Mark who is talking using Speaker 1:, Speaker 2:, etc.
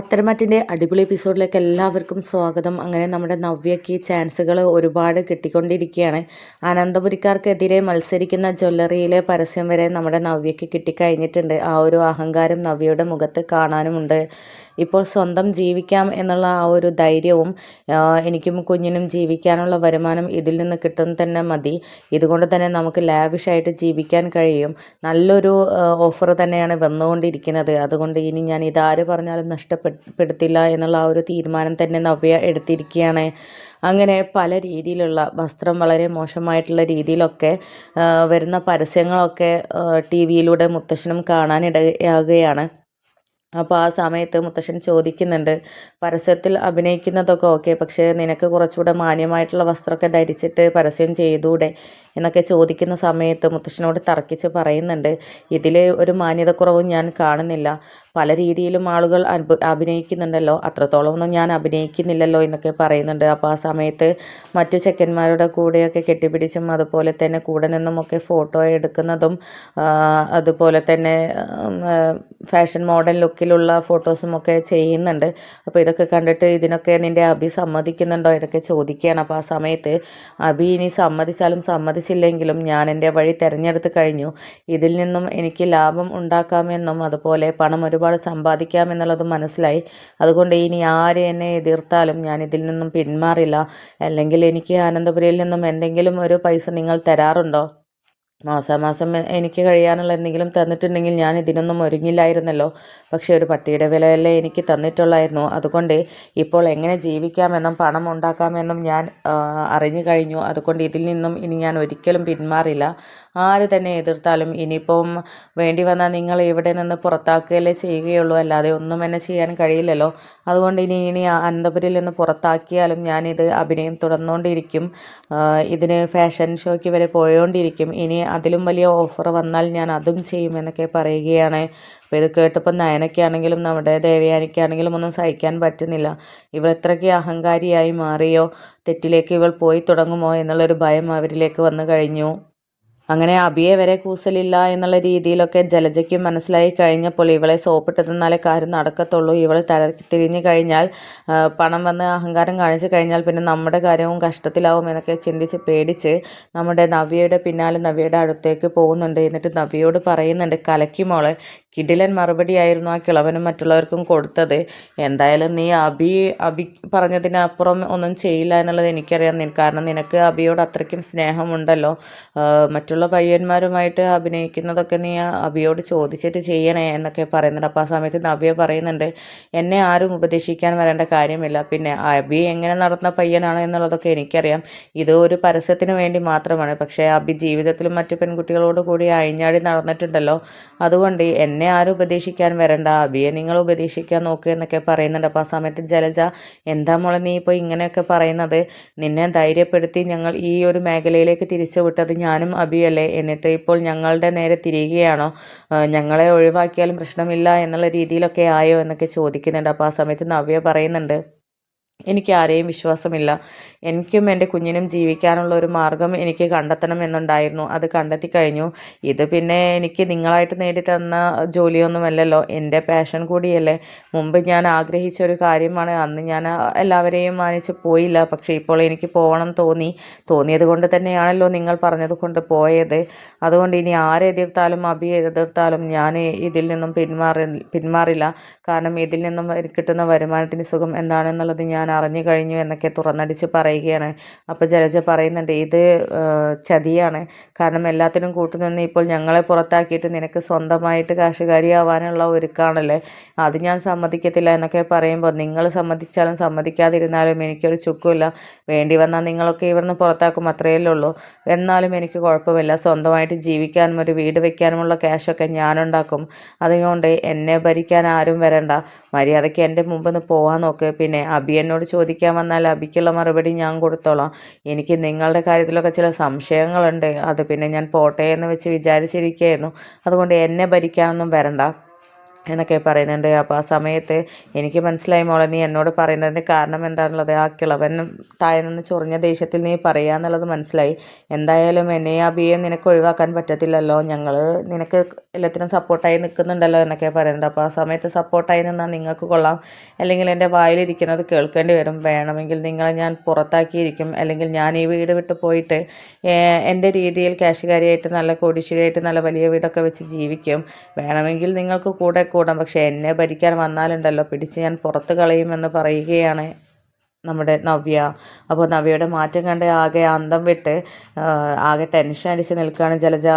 Speaker 1: പത്തരമാറ്റിന്റെ അടിപൊളി എപ്പിസോഡിലേക്ക് എല്ലാവർക്കും സ്വാഗതം. അങ്ങനെ നമ്മുടെ നവ്യയ്ക്ക് ചാൻസുകൾ ഒരുപാട് കിട്ടിക്കൊണ്ടിരിക്കുകയാണ്. അനന്തപുരിക്കാർക്കെതിരെ മത്സരിക്കുന്ന ജ്വല്ലറിയിലെ പരസ്യം വരെ നമ്മുടെ നവ്യയ്ക്ക് കിട്ടിക്കഴിഞ്ഞിട്ടുണ്ട്. ആ ഒരു അഹങ്കാരം നവ്യയുടെ മുഖത്ത് കാണാനുമുണ്ട്. ഇപ്പോൾ സ്വന്തം ജീവിക്കാം എന്നുള്ള ആ ഒരു ധൈര്യവും എനിക്കും കുഞ്ഞിനും ജീവിക്കാനുള്ള വരുമാനം ഇതിൽ നിന്ന് കിട്ടുന്ന തന്നെ മതി. ഇതുകൊണ്ട് തന്നെ നമുക്ക് ലാവിഷായിട്ട് ജീവിക്കാൻ കഴിയും. നല്ലൊരു ഓഫർ തന്നെയാണ് വന്നുകൊണ്ടിരിക്കുന്നത്. അതുകൊണ്ട് ഇനി ഞാൻ ഇതാര് പറഞ്ഞാലും നഷ്ടപ്പെടുത്തില്ല എന്നുള്ള ആ ഒരു തീരുമാനം തന്നെ നവ്യ എടുത്തിരിക്കുകയാണ് അങ്ങനെ പല രീതിയിലുള്ള വസ്ത്രം വളരെ മോശമായിട്ടുള്ള രീതിയിലൊക്കെ വരുന്ന പരസ്യങ്ങളൊക്കെ ടി വിയിലൂടെ മുത്തശ്ശനും കാണാനിടയാകുകയാണ് അപ്പോൾ ആ സമയത്ത് മുത്തശ്ശൻ ചോദിക്കുന്നുണ്ട് പരസ്യത്തിൽ അഭിനയിക്കുന്നതൊക്കെ ഓക്കെ പക്ഷേ നിനക്ക് കുറച്ചുകൂടെ മാന്യമായിട്ടുള്ള വസ്ത്രമൊക്കെ ധരിച്ചിട്ട് പരസ്യം ചെയ്തൂടെ? എന്നൊക്കെ ചോദിക്കുന്ന സമയത്ത് മുത്തശ്ശനോട് തർക്കിച്ച് പറയുന്നുണ്ട് ഇതിൽ ഒരു മാന്യതക്കുറവും ഞാൻ കാണുന്നില്ല. പല രീതിയിലും ആളുകൾ അഭിനയിക്കുന്നുണ്ടല്ലോ. അത്രത്തോളം ഒന്നും ഞാൻ അഭിനയിക്കുന്നില്ലല്ലോ എന്നൊക്കെ പറയുന്നുണ്ട്. അപ്പോൾ ആ സമയത്ത് മറ്റു ചെക്കന്മാരുടെ കൂടെയൊക്കെ കെട്ടിപ്പിടിച്ചും അതുപോലെ തന്നെ കൂടെ നിന്നുമൊക്കെ ഫോട്ടോ എടുക്കുന്നതും അതുപോലെ തന്നെ ഫാഷൻ മോഡൽ ലുക്കിലുള്ള ഫോട്ടോസും ഒക്കെ ചെയ്യുന്നുണ്ട്. അപ്പോൾ ഇതൊക്കെ കണ്ടിട്ട് ഇതിനൊക്കെ നിന്റെ അഭി സമ്മതിക്കുന്നുണ്ടോ? ഇതൊക്കെ ചോദിക്കുകയാണ്. അപ്പോൾ ആ സമയത്ത് അഭി ഇനി സമ്മതിച്ചാലും സമ്മതിച്ചില്ലെങ്കിലും ഞാൻ എന്റെ വഴി തിരഞ്ഞെടുത്ത് കഴിഞ്ഞു. ഇതിൽ നിന്നും എനിക്ക് ലാഭം ഉണ്ടാക്കാമെന്നും അതുപോലെ പണം ഒരുപാട് സമ്പാദിക്കാമെന്നുള്ളതും മനസ്സിലായി. അതുകൊണ്ട് ഇനി ആര് എന്നെ എതിർത്താലും ഞാൻ ഇതിൽ നിന്നും പിന്മാറില്ല. അല്ലെങ്കിൽ എനിക്ക് ആനന്ദപുരിയിൽ നിന്നും എന്തെങ്കിലും ഒരു പൈസ നിങ്ങൾ തരാറുണ്ടോ? മാസാമാസം എനിക്ക് കഴിയാനുള്ള എന്തെങ്കിലും തന്നിട്ടുണ്ടെങ്കിൽ ഞാൻ ഇതിനൊന്നും ഒരുങ്ങില്ലായിരുന്നല്ലോ. പക്ഷേ ഒരു പട്ടിയുടെ വിലയല്ലേ എനിക്ക് തന്നിട്ടുള്ളായിരുന്നു. അതുകൊണ്ട് ഇപ്പോൾ എങ്ങനെ ജീവിക്കാമെന്നും പണം ഉണ്ടാക്കാമെന്നും ഞാൻ അറിഞ്ഞു കഴിഞ്ഞു. അതുകൊണ്ട് ഇതിൽ നിന്നും ഇനി ഞാൻ ഒരിക്കലും പിന്മാറില്ല. ആര് തന്നെ എതിർത്താലും ഇനിയിപ്പം വേണ്ടി വന്നാൽ നിങ്ങൾ ഇവിടെ നിന്ന് പുറത്താക്കുകയല്ലേ ചെയ്യുകയുള്ളൂ. അല്ലാതെ ഒന്നും എന്നെ ചെയ്യാൻ കഴിയില്ലല്ലോ. അതുകൊണ്ട് ഇനി ഇനി അനന്തപുരിൽ നിന്ന് പുറത്താക്കിയാലും ഞാനിത് അഭിനയം തുടർന്നുകൊണ്ടിരിക്കും. ഇതിന് ഫാഷൻ ഷോയ്ക്ക് വരെ പോയോണ്ടിരിക്കും. ഇനി അതിലും വലിയ ഓഫർ വന്നാൽ ഞാൻ അതും ചെയ്യുമെന്നൊക്കെ പറയുകയാണ്. അപ്പോൾ ഇത് കേട്ടപ്പോൾ നയനയ്ക്കാണെങ്കിലും നമ്മുടെ ദേവയാനിക്കാണെങ്കിലും ഒന്നും സഹിക്കാൻ പറ്റുന്നില്ല. ഇവൾ എത്രയ്ക്ക് അഹങ്കാരിയായി മാറിയോ? തെറ്റിലേക്ക് ഇവൾ പോയി തുടങ്ങുമോ? എന്നുള്ളൊരു ഭയം അവരിലേക്ക് വന്നു കഴിഞ്ഞു. അങ്ങനെ അബിയെ വരെ കൂസലില്ല എന്നുള്ള രീതിയിലൊക്കെ ജലജയ്ക്ക് മനസ്സിലായി കഴിഞ്ഞപ്പോൾ ഇവളെ സോപ്പിട്ട് തന്നാലേ കാര്യം നടക്കത്തുള്ളൂ. ഇവളെ തര തിരിഞ്ഞു കഴിഞ്ഞാൽ പണം വന്ന് അഹങ്കാരം കാണിച്ചു കഴിഞ്ഞാൽ പിന്നെ നമ്മുടെ കാര്യവും കഷ്ടത്തിലാവും എന്നൊക്കെ ചിന്തിച്ച് പേടിച്ച് നമ്മുടെ നവ്യയുടെ പിന്നാലെ നവ്യയുടെ അടുത്തേക്ക് പോകുന്നുണ്ട്. എന്നിട്ട് നവ്യയോട് പറയുന്നുണ്ട് കലക്കി മോളെ കിടിലൻ മറുപടിയായിരുന്നു ആ കിളവനും മറ്റുള്ളവർക്കും കൊടുത്തത്. എന്തായാലും നീ അബി അബി പറഞ്ഞതിനപ്പുറം ഒന്നും ചെയ്യില്ല എന്നുള്ളത് എനിക്കറിയാം. കാരണം നിനക്ക് അബിയോട് അത്രയ്ക്കും സ്നേഹമുണ്ടല്ലോ. മറ്റുള്ള പയ്യന്മാരുമായിട്ട് അഭിനയിക്കുന്നതൊക്കെ നീ അബിയോട് ചോദിച്ചിട്ട് ചെയ്യണേ എന്നൊക്കെ പറയുന്നുണ്ട്. അപ്പോൾ ആ സമയത്ത് നവ്യ പറയുന്നുണ്ട് എന്നെ ആരും ഉപദേശിക്കാൻ വരേണ്ട കാര്യമില്ല. പിന്നെ അബി എങ്ങനെ നടന്ന പയ്യനാണ് എന്നുള്ളതൊക്കെ എനിക്കറിയാം. ഇത് ഒരു പരസ്യത്തിന് വേണ്ടി മാത്രമാണ്. പക്ഷേ അബി ജീവിതത്തിലും മറ്റു പെൺകുട്ടികളോട് കൂടി അഴിഞ്ഞാടി നടന്നിട്ടുണ്ടല്ലോ. അതുകൊണ്ട് എന്നെ എന്നെ ആരും ഉപദേശിക്കാൻ വരണ്ട. അബിയെ നിങ്ങൾ ഉപദേശിക്കാൻ നോക്കുക എന്നൊക്കെ പറയുന്നുണ്ട്. അപ്പോൾ ആ സമയത്ത് ജലജ എന്താ മോളെ നീ ഇപ്പോൾ ഇങ്ങനെയൊക്കെ പറയുന്നത്? നിന്നെ ധൈര്യപ്പെടുത്തി ഞങ്ങൾ ഈ ഒരു മേഖലയിലേക്ക് തിരിച്ചു വിട്ടത് ഞാനും അബിയല്ലേ? എന്നിട്ട് ഇപ്പോൾ ഞങ്ങളുടെ നേരെ തിരികെയാണോ ഞങ്ങളെ ഒഴിവാക്കിയാലും പ്രശ്നമില്ല എന്നുള്ള രീതിയിലൊക്കെ ആയോ? എന്നൊക്കെ ചോദിക്കുന്നുണ്ട്. അപ്പോൾ ആ സമയത്ത് നവ്യ പറയുന്നുണ്ട്. എനിക്ക് ആരെയും വിശ്വാസമില്ല. എനിക്കും എന്റെ കുഞ്ഞിനും ജീവിക്കാനുള്ള ഒരു മാർഗം എനിക്ക് കണ്ടെത്തണം എന്നുണ്ടായിരുന്നു അത് കണ്ടെത്തി കഴിഞ്ഞു ഇത് പിന്നെ എനിക്ക് നിങ്ങളായിട്ട് നേടി തന്ന ജോലിയൊന്നുമല്ലല്ലോ. എന്റെ പാഷൻ കൂടിയല്ലേ. മുമ്പ് ഞാൻ ആഗ്രഹിച്ച ഒരു കാര്യമാണ്. അന്ന് ഞാൻ എല്ലാവരെയും മാനിച്ച് പോയില്ല. പക്ഷേ ഇപ്പോൾ എനിക്ക് പോകണം തോന്നി. തോന്നിയത് കൊണ്ട് തന്നെയാണല്ലോ നിങ്ങൾ പറഞ്ഞത് കൊണ്ട് പോയത്. അതുകൊണ്ട് ഇനി ആരെതിർത്താലും അഭി എതിർത്താലും ഞാൻ ഇതിൽ നിന്നും പിന്മാറി പിന്മാറില്ല. കാരണം ഇതിൽ നിന്നും കിട്ടുന്ന വരുമാനത്തിന് സുഖം എന്താണെന്നുള്ളത് ഞാൻ അറിഞ്ഞു കഴിഞ്ഞു എന്നൊക്കെ തുറന്നടിച്ച് പറയുകയാണ്. അപ്പോൾ ജലജ പറയുന്നുണ്ട് ഇത് ചതിയാണ്. കാരണം എല്ലാത്തിനും കൂട്ടുനിന്ന് ഇപ്പോൾ ഞങ്ങളെ പുറത്താക്കിയിട്ട് നിനക്ക് സ്വന്തമായിട്ട് കാശുകാരിയാവാനുള്ള ഒരുക്കാണല്ലേ? അത് ഞാൻ സമ്മതിക്കത്തില്ല എന്നൊക്കെ പറയുമ്പോൾ നിങ്ങൾ സമ്മതിച്ചാലും സമ്മതിക്കാതിരുന്നാലും എനിക്കൊരു ചുക്കുമില്ല. വേണ്ടി വന്നാൽ നിങ്ങളൊക്കെ ഇവിടുന്ന് പുറത്താക്കും അത്രയല്ലേ ഉള്ളൂ. എന്നാലും എനിക്ക് കുഴപ്പമില്ല. സ്വന്തമായിട്ട് ജീവിക്കാനും ഒരു വീട് വയ്ക്കാനുമുള്ള ക്യാഷൊക്കെ ഞാനുണ്ടാക്കും. അതുകൊണ്ട് എന്നെ ഭരിക്കാൻ ആരും വരണ്ട. മര്യാദയ്ക്ക് എന്റെ മുമ്പ് നിന്ന് പോകാൻ നോക്ക്. പിന്നെ അബി എന്നോട് ചോദിക്കാൻ വന്നാൽ അബിക്കുള്ള മറുപടി ഞാൻ കൊടുത്തോളാം. എനിക്ക് നിങ്ങളുടെ കാര്യത്തിലൊക്കെ ചില സംശയങ്ങളുണ്ട്. അത് പിന്നെ ഞാൻ പോട്ടെ എന്ന് വെച്ച് വിചാരിച്ചിരിക്കുകയായിരുന്നു. അതുകൊണ്ട് എന്നെ ഭരിക്കാനൊന്നും വരണ്ട. എന്നൊക്കെ പറയുന്നുണ്ട്. അപ്പോൾ ആ സമയത്ത് എനിക്ക് മനസ്സിലായി മോളെ നീ എന്നോട് പറയുന്നതിന്റെ കാരണം എന്താണുള്ളത്? ആ കിളവൻ താഴെ നിന്ന് ചൊറിഞ്ഞ ദേഷ്യത്തിൽ നീ പറയുക എന്നുള്ളത് മനസ്സിലായി. എന്തായാലും എന്നെ ആ ബി എം നിനക്ക് ഒഴിവാക്കാൻ പറ്റത്തില്ലല്ലോ. ഞങ്ങൾ നിനക്ക് എല്ലാത്തിനും സപ്പോർട്ടായി നിൽക്കുന്നുണ്ടല്ലോ എന്നൊക്കെ പറയുന്നുണ്ട്. അപ്പോൾ ആ സമയത്ത് സപ്പോർട്ടായി നിന്നാൽ നിങ്ങൾക്ക് കൊള്ളാം. അല്ലെങ്കിൽ എന്റെ വായിലിരിക്കുന്നത് കേൾക്കേണ്ടി വരും. വേണമെങ്കിൽ നിങ്ങളെ ഞാൻ പുറത്താക്കിയിരിക്കും. അല്ലെങ്കിൽ ഞാൻ ഈ വീട് വിട്ട് പോയിട്ട് എന്റെ രീതിയിൽ കാശുകാരിയായിട്ട് നല്ല കോടിശ്ശേരിയായിട്ട് നല്ല വലിയ വീടൊക്കെ വെച്ച് ജീവിക്കും. വേണമെങ്കിൽ നിങ്ങൾക്ക് കൂടെ കൂടാം പക്ഷേ എന്നെ ഭരിക്കാൻ വന്നാലുണ്ടല്ലോ. പിടിച്ച് ഞാൻ പുറത്ത് കളയുമെന്ന് പറയുകയാണ് നമ്മുടെ നവ്യ. അപ്പോൾ നവ്യയുടെ മാറ്റം കണ്ട് ആകെ അന്തം വിട്ട് ആകെ ടെൻഷൻ അടിച്ച് നിൽക്കുകയാണ് ജലജ.